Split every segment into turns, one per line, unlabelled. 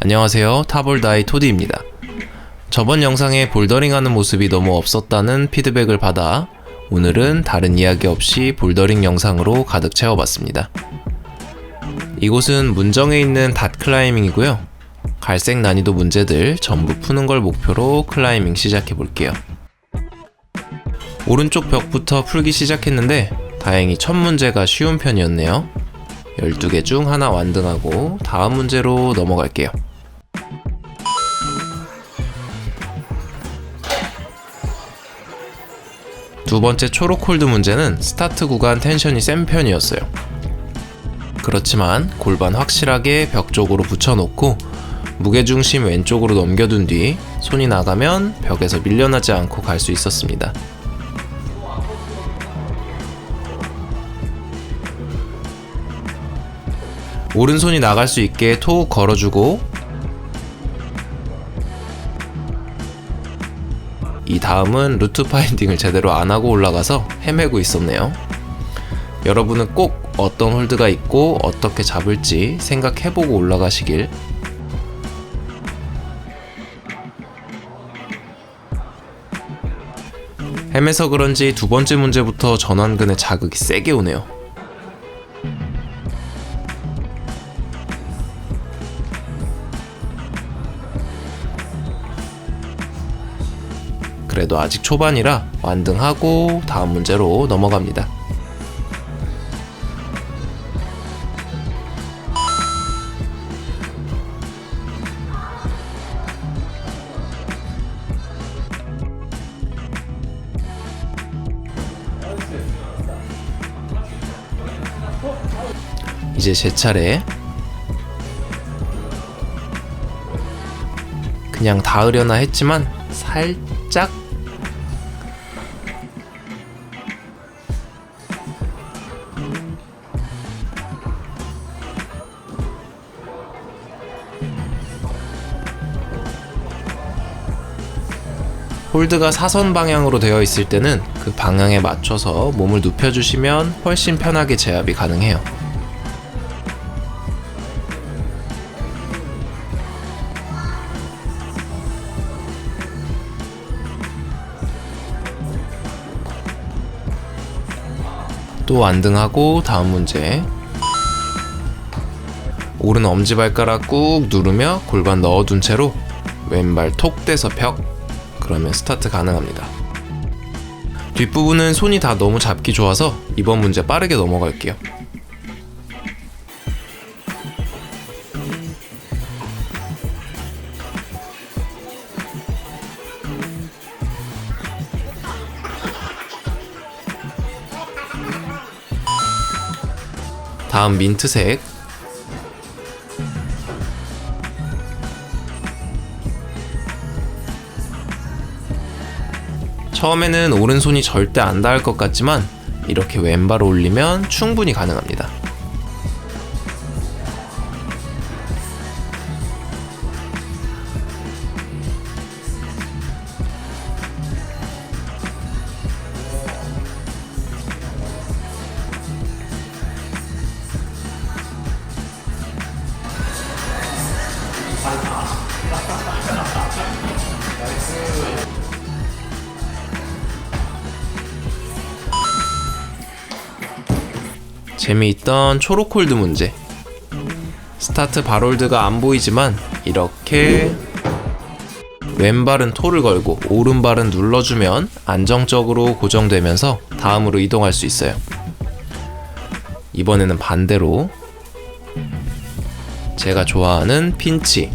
안녕하세요. 타볼다이 토디입니다. 저번 영상에 볼더링하는 모습이 너무 없었다는 피드백을 받아 오늘은 다른 이야기 없이 볼더링 영상으로 가득 채워봤습니다. 이곳은 문정에 있는 닷 클라이밍이고요. 갈색 난이도 문제들 전부 푸는 걸 목표로 클라이밍 시작해 볼게요. 오른쪽 벽부터 풀기 시작했는데 다행히 첫 문제가 쉬운 편이었네요. 12개 중 하나 완등하고 다음 문제로 넘어갈게요. 두 번째 초록 홀드 문제는 스타트 구간 텐션이 센 편이었어요. 그렇지만 골반 확실하게 벽 쪽으로 붙여놓고 무게중심 왼쪽으로 넘겨둔 뒤 손이 나가면 벽에서 밀려나지 않고 갈 수 있었습니다. 오른손이 나갈 수 있게 토 걸어주고 이 다음은 루트 파인딩을 제대로 안 하고 올라가서 헤매고 있었네요. 여러분은 꼭 어떤 홀드가 있고 어떻게 잡을지 생각해보고 올라가시길. 헤매서 그런지 두 번째 문제부터 전완근에 자극이 세게 오네요. 그래도 아직 초반이라 완등하고 다음 문제로 넘어갑니다. 이제 제 차례. 그냥 닿으려나 했지만 살짝 홀드가 사선 방향으로 되어 있을 때는 그 방향에 맞춰서 몸을 눕혀주시면 훨씬 편하게 제압이 가능해요. 또 안등하고 다음 문제. 오른 엄지발가락 꾹 누르며 골반 넣어둔 채로 왼발 톡 떼서 벽. 그러면 스타트 가능합니다. 뒷부분은 손이 다 너무 잡기 좋아서 이번 문제 빠르게 넘어갈게요. 다음 민트색 처음에는 오른손이 절대 안 닿을 것 같지만 이렇게 왼발 올리면 충분히 가능합니다. 재미있던 초록홀드 문제. 스타트 발홀드가 안 보이지만 이렇게 왼발은 토를 걸고 오른발은 눌러주면 안정적으로 고정되면서 다음으로 이동할 수 있어요. 이번에는 반대로 제가 좋아하는 핀치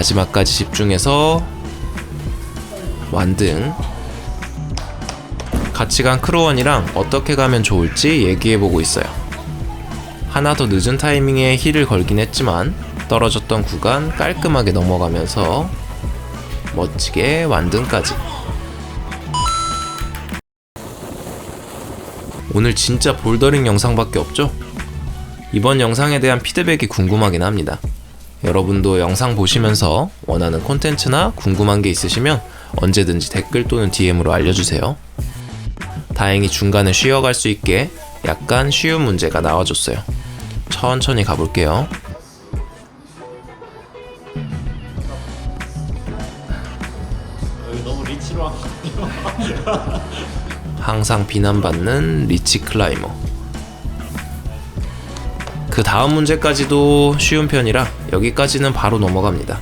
마지막까지 집중해서 완등. 같이 간 크로원이랑 어떻게 가면 좋을지 얘기해보고 있어요. 하나 더 늦은 타이밍에 힐을 걸긴 했지만 떨어졌던 구간 깔끔하게 넘어가면서 멋지게 완등까지. 오늘 진짜 볼더링 영상밖에 없죠? 이번 영상에 대한 피드백이 궁금하긴 합니다 여러분도 영상 보시면서 원하는 콘텐츠나 궁금한 게 있으시면 언제든지 댓글 또는 DM으로 알려주세요. 다행히 중간에 쉬어갈 수 있게 약간 쉬운 문제가 나와줬어요. 천천히 가볼게요. 항상 비난받는 리치 클라이머. 그 다음 문제까지도 쉬운 편이라 여기까지는 바로 넘어갑니다.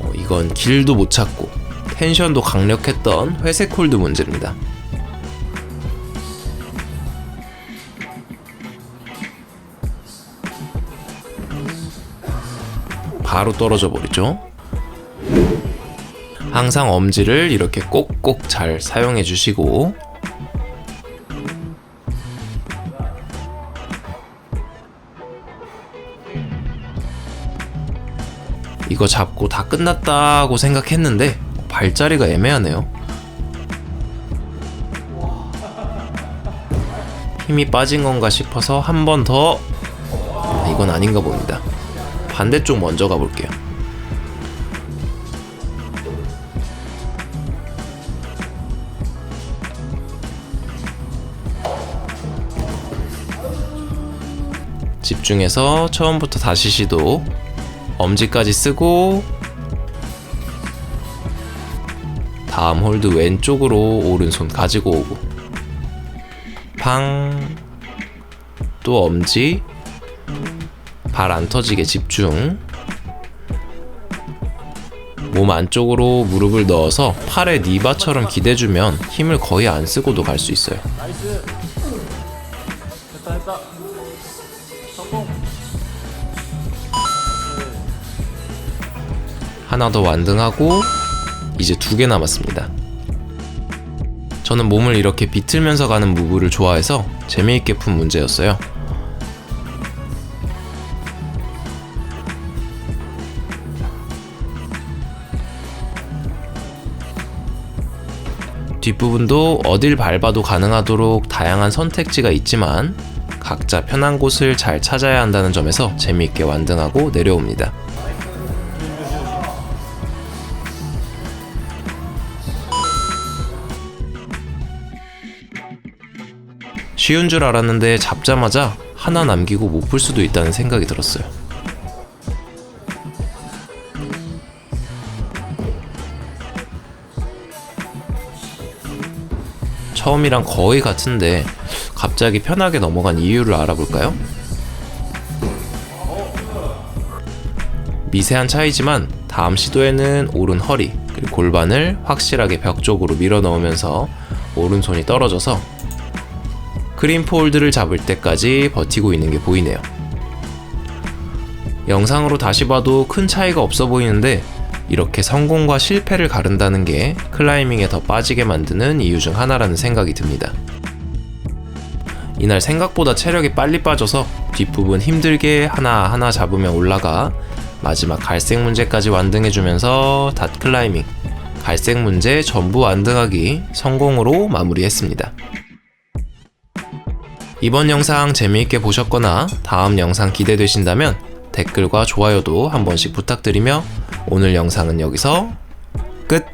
어, 길도 못 찾고 텐션도 강력했던 회색 홀드 문제입니다. 바로 떨어져 버리죠. 항상 엄지를 이렇게 꼭꼭 잘 사용해 주시고 이거 잡고 다 끝났다고 생각했는데 발자리가 애매하네요. 힘이 빠진 건가 싶어서 한 번 더. 아, 이건 아닌가 봅니다. 반대쪽 먼저 가볼게요. 집중해서 처음부터 다시 시도. 엄지까지 쓰고 다음 홀드 왼쪽으로 오른손 가지고 오고 팡 또 엄지 발 안 터지게 집중 몸 안쪽으로 무릎을 넣어서 팔에 니바처럼 기대주면 힘을 거의 안 쓰고도 갈 수 있어요 하나 더 완등하고 이제 두 개 남았습니다. 저는 몸을 이렇게 비틀면서 가는 무브를 좋아해서 재미있게 푼 문제였어요. 뒷부분도 어딜 밟아도 가능하도록 다양한 선택지가 있지만 각자 편한 곳을 잘 찾아야 한다는 점에서 재미있게 완등하고 내려옵니다. 쉬운 줄 알았는데 잡자마자 하나 남기고 못 풀 수도 있다는 생각이 들었어요. 처음이랑 거의 같은데 갑자기 편하게 넘어간 이유를 알아볼까요? 미세한 차이지만 다음 시도에는 오른 허리 그리고 골반을 확실하게 벽 쪽으로 밀어 넣으면서 오른손이 떨어져서 그린 폴드를 잡을 때까지 버티고 있는 게 보이네요. 영상으로 다시 봐도 큰 차이가 없어 보이는데 이렇게 성공과 실패를 가른다는 게 클라이밍에 더 빠지게 만드는 이유 중 하나라는 생각이 듭니다. 이날 생각보다 체력이 빨리 빠져서 뒷부분 힘들게 하나하나 잡으며 올라가 마지막 갈색 문제까지 완등해주면서 닷 클라이밍 갈색 문제 전부 완등하기 성공으로 마무리했습니다. 이번 영상 재미있게 보셨거나 다음 영상 기대되신다면 댓글과 좋아요도 한 번씩 부탁드리며 오늘 영상은 여기서 끝!